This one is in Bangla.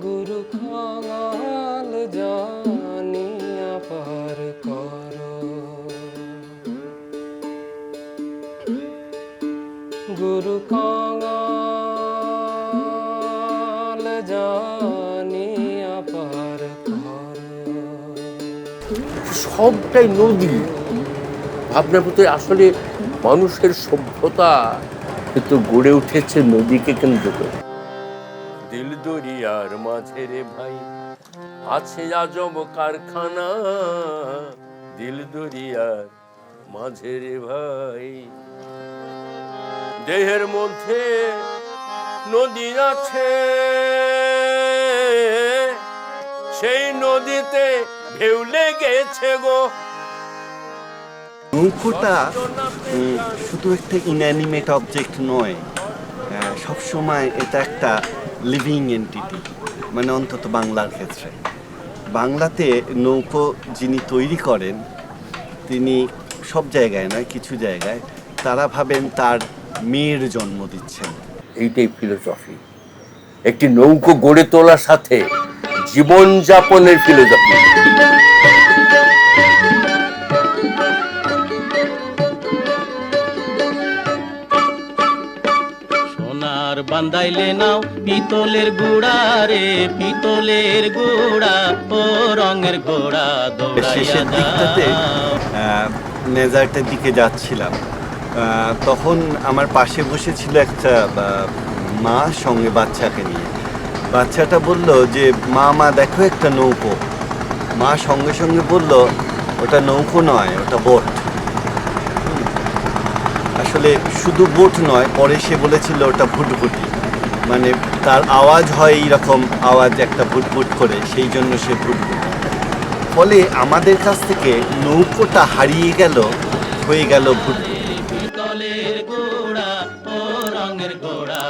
গুরু খাঙাল জানিয়া পার কর। গুরু কাঙাল জানিয়া পার কর। সবটাই নদী ভাবনার ভিতরে আসলে মানুষের সভ্যতা কিন্তু গড়ে উঠেছে নদীকে কেন্দ্র করে। দিল দরিয়ার মাঝে রে ভাই। আছে আজব কারখানা, দিল দরিয়ার মাঝে রে ভাই। দেহের মধ্যে নদী আছে, সেই নদীতে ঢেউ লেগেছে গো। নৌকোটা শুধু একটা ইনঅ্যানিমেট অবজেক্ট নয় সবসময় এটা একটা লিভিং এন্টিটি মানে অন্তত বাংলার ক্ষেত্রে। বাংলাতে নৌকো যিনি তৈরি করেন, তিনি সব জায়গায় নয়, কিছু জায়গায়, তারা ভাবেন তার মেয়ের জন্ম দিচ্ছেন। এইটাই ফিলোসফি একটি নৌকো গড়ে তোলার সাথে জীবনযাপনের ফিলোসফি সোনার বান্দাইলে নাও, পিতলের গুড়া রে, পিতলের গুড়া, ও রঙের গোড়া দৌড়াইয়া নেজারটের দিকে যাচ্ছিলাম। তখন আমার পাশে বসেছিল একটা মা সঙ্গে বাচ্চাকে নিয়ে। বাচ্চাটা বলল যে, মা মা, দেখো একটা নৌকো। মা সঙ্গে সঙ্গে বলল, ওটা নৌকো নয়, ওটা বোট। আসলে শুধু বুট নয়, পরে সে বলেছিল ওটা ভুটভুটি। মানে তার আওয়াজ হয় এইরকম আওয়াজ একটা ভুটভুট করে, সেই জন্য সে ভুটভুটি। ফলে আমাদের কাছ থেকে নৌকোটা হারিয়ে গেল, হয়ে গেল ভুটভুটি। রঙের গোড়া